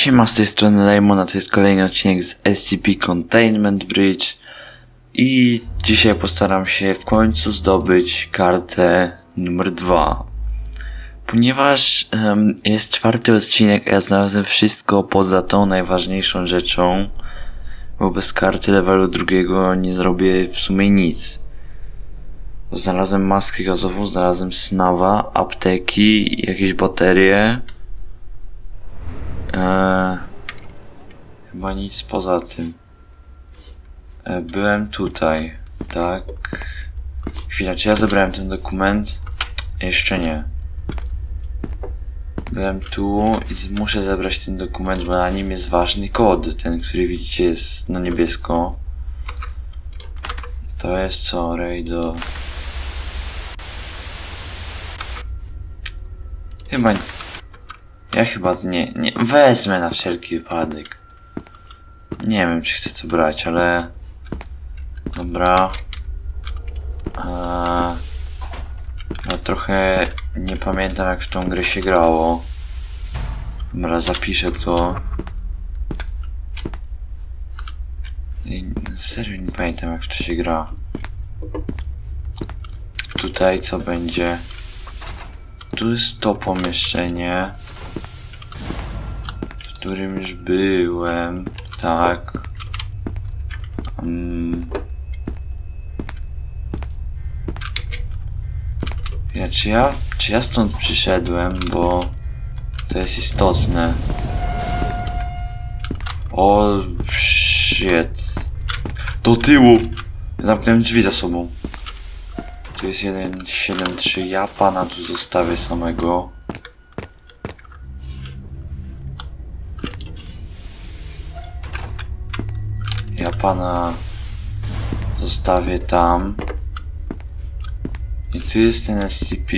Siema, z tej strony Lemona, to jest kolejny odcinek z SCP Containment Bridge i dzisiaj postaram się w końcu zdobyć kartę numer 2. Ponieważ em, jest czwarty odcinek, a ja znalazłem wszystko poza tą najważniejszą rzeczą, bo bez karty levelu drugiego nie zrobię w sumie nic. Znalazłem maskę gazową, znalazłem snawa, apteki, jakieś baterie. Eee, chyba nic poza tym. E, byłem tutaj, tak. Chwila, czy ja zebrałem ten dokument? Jeszcze nie. Byłem tu i muszę zebrać ten dokument, bo na nim jest ważny kod. Ten, który widzicie jest na niebiesko. To jest co, Rejdo? Chyba. Ja chyba nie, nie. Wezmę na wszelki wypadek. Nie wiem, czy chcę to brać, ale. Dobra. Eee... No trochę nie pamiętam, jak w tą grę się grało. Dobra, zapiszę to. I serio nie pamiętam, jak w to się gra. Tutaj co będzie? Tu jest to pomieszczenie którym już byłem, tak. Um. Ja, czy ja, czy ja stąd przyszedłem, bo to jest istotne. O, shit. Do tyłu! Zamknąłem drzwi za sobą. Tu jest 1.7.3, ja pana tu zostawię samego. Pana zostawię tam. I tu jest ten SCP.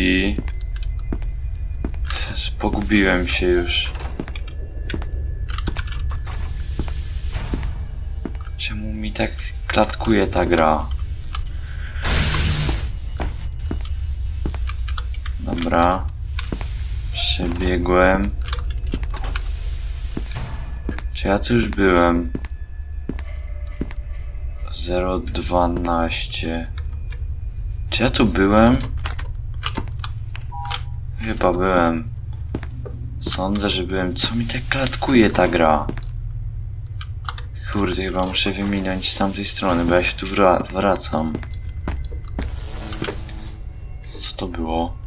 Pogubiłem się już. Czemu mi tak klatkuje ta gra? Dobra. Przebiegłem. Czy ja tu już byłem? 012. Czy ja tu byłem? Chyba byłem. Sądzę, że byłem. Co mi tak klatkuje ta gra? Kurde, chyba muszę wyminąć z tamtej strony, bo ja się tu wra wracam. Co to było?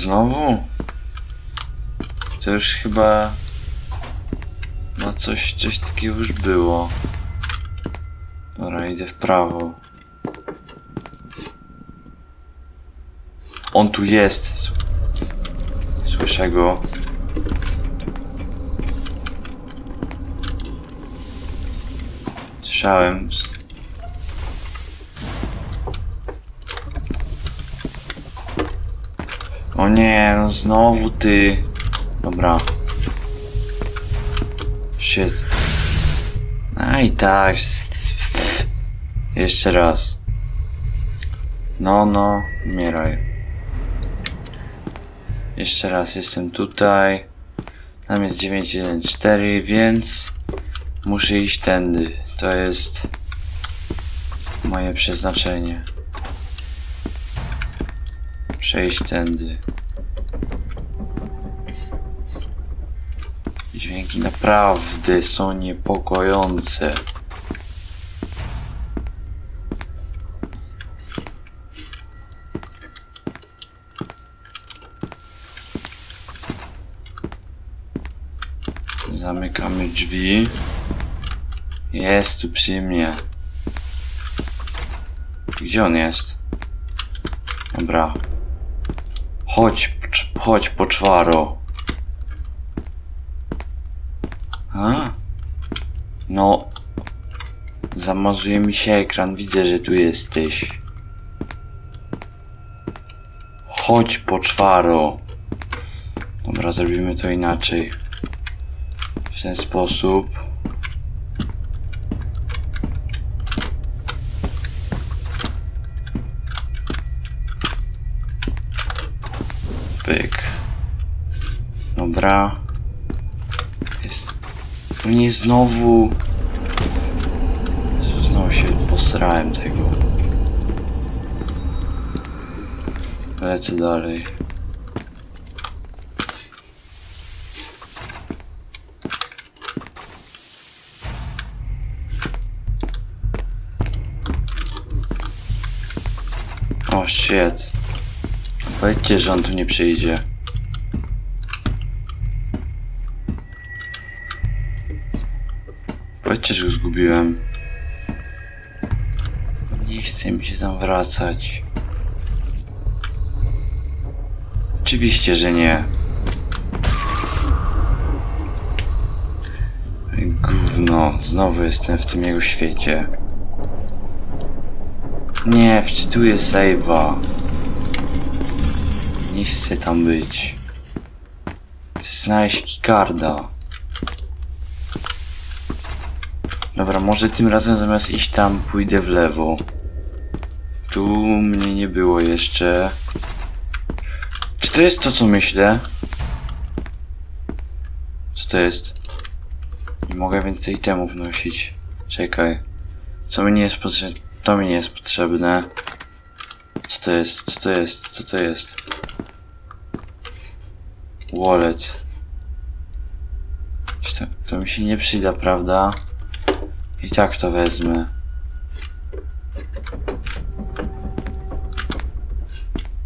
Znowu? To już chyba... No coś, coś takiego już było. Dobra, idę w prawo. On tu jest. Słyszę go. Słyszałem. O nie, no znowu ty. Dobra. Shit. A i tak. Jeszcze raz. No, no, umieraj. Jeszcze raz, jestem tutaj. Tam jest 914, więc muszę iść tędy. To jest moje przeznaczenie. Przejść tędy. Dźwięki naprawdę są niepokojące. Zamykamy drzwi. Jest tu przy mnie. Gdzie on jest? Dobra. Chodź, chodź poczwaro. A? No. Zamazuje mi się ekran, widzę, że tu jesteś. Chodź po czwaro. Dobra, zrobimy to inaczej. W ten sposób. Pyk. Dobra. No nie znowu. Znowu się posrałem tego. Lecę dalej. O shit. Powiedzcie, że on tu nie przyjdzie. Powiedzcie, że go Nie chce mi się tam wracać. Oczywiście, że nie. Gówno, znowu jestem w tym jego świecie. Nie, wczytuję save'a. Nie chcę tam być. Chcę znaleźć Kikarda. Dobra, może tym razem zamiast iść tam pójdę w lewo. Tu mnie nie było jeszcze. Czy to jest to, co myślę? Co to jest? Nie mogę więcej temów nosić. Czekaj. Co mi nie jest potrzebne? To mi nie jest potrzebne. Co to jest? Co to jest? Co to jest? Wallet. To, to mi się nie przyda, prawda? I tak to wezmę.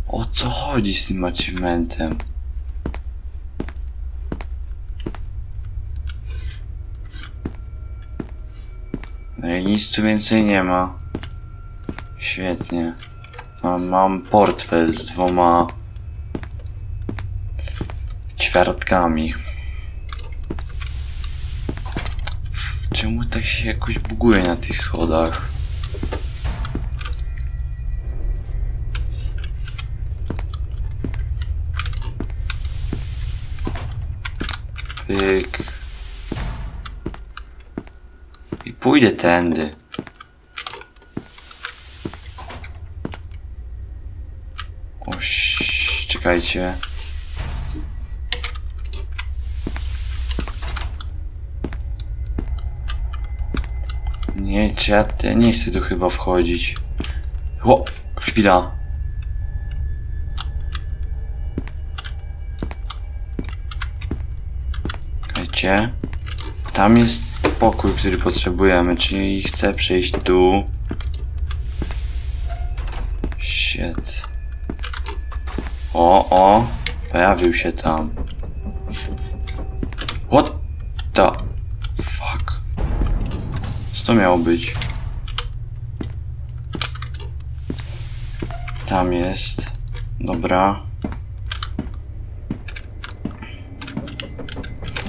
O co chodzi z tym achievementem? No i nic tu więcej nie ma. Świetnie. Mam, mam portfel z dwoma ćwiartkami. Czemu tak się jakoś buguje na tych schodach? Pyk. I pójdę tędy. O, czekajcie. Nie, czy ja nie chcę tu chyba wchodzić. O, chwila. Czekajcie. Tam jest pokój, który potrzebujemy, czyli chcę przejść tu. Shit. O, o, pojawił się tam. What the to miało być? Tam jest. Dobra.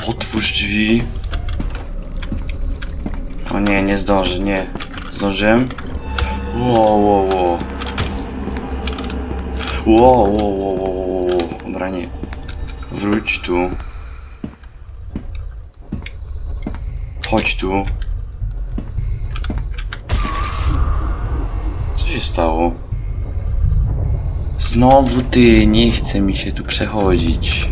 Otwórz drzwi. O nie, nie zdążę, nie. Zdążyłem? Wow, wow, wow. Wow, wow, wow, wow, wow. Dobra, nie. Wróć tu. Chodź tu. Się stało? Znowu ty, nie chce mi się tu przechodzić.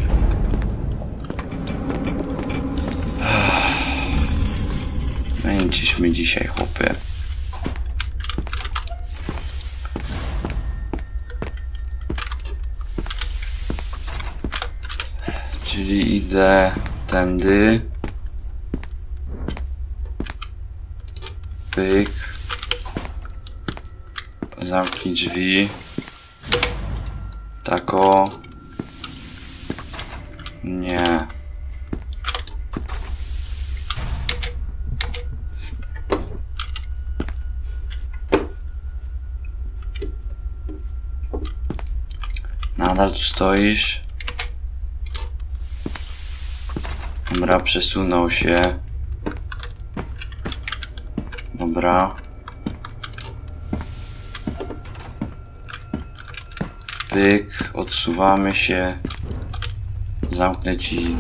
Męczysz mnie dzisiaj, chłopie. Czyli idę tędy. Pyk. Zamknij drzwi. Tako. Nie. Nadal tu stoisz. Dobra, przesunął się. Dobra. Pyk, odsuwamy się. Zamknę ci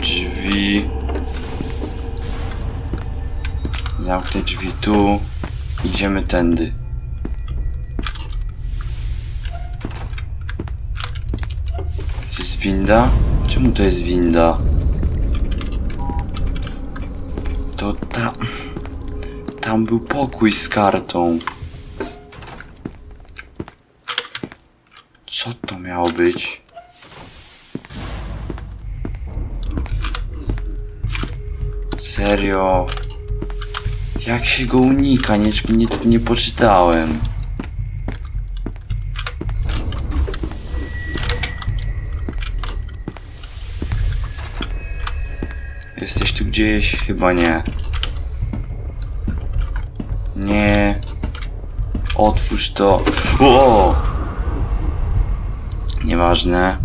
drzwi. Zamknę drzwi tu. Idziemy tędy. jest winda? Czemu to jest winda? To tam... Tam był pokój z kartą. Co to miało być? Serio? Jak się go unika? Nie, nie, nie poczytałem. Jesteś tu gdzieś? Chyba nie. Nie. Otwórz to. O! Nieważne.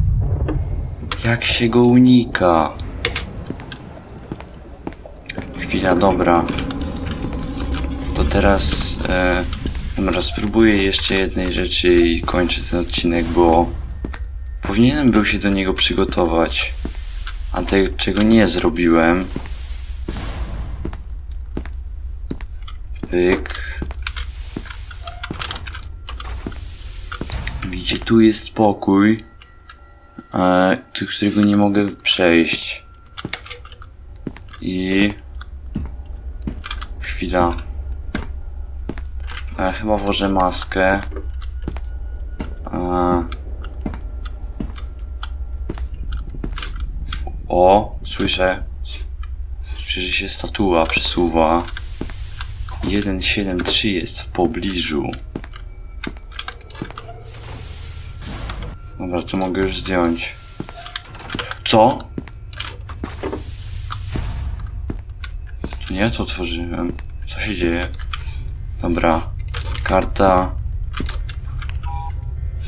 Jak się go unika? Chwila, dobra. To teraz. E, spróbuję jeszcze jednej rzeczy i kończę ten odcinek, bo powinienem był się do niego przygotować. A tego, czego nie zrobiłem. Pyk. Widzicie, tu jest pokój, e, którego nie mogę przejść. I... Chwila. E, chyba włożę maskę. E, o, słyszę. Słyszę, że się statua przesuwa. 173 jest w pobliżu. Dobra, to mogę już zdjąć. Co? To nie to otworzyłem. Co się dzieje? Dobra. Karta.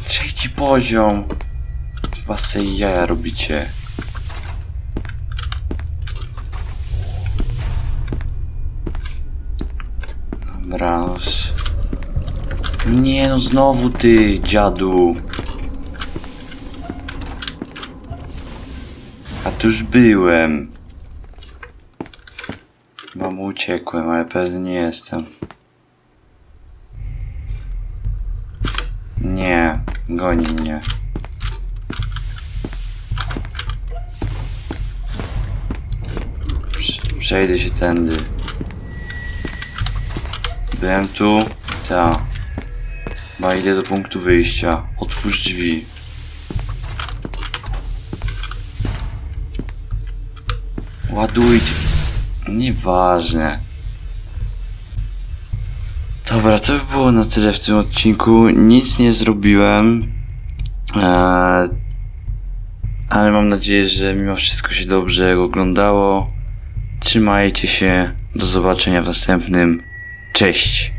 Trzeci poziom. Chyba sobie jaja robicie. Dobra, no s- Nie no, znowu ty, dziadu. Tu już byłem. Mu uciekłem, ale pewnie nie jestem. Nie, goni mnie. Prze- Przejdę się tędy. Byłem tu? Ta. Chyba idę do punktu wyjścia. Otwórz drzwi. Ładujcie. Nieważne. Dobra, to by było na tyle w tym odcinku. Nic nie zrobiłem. Eee, ale mam nadzieję, że mimo wszystko się dobrze oglądało. Trzymajcie się. Do zobaczenia w następnym. Cześć.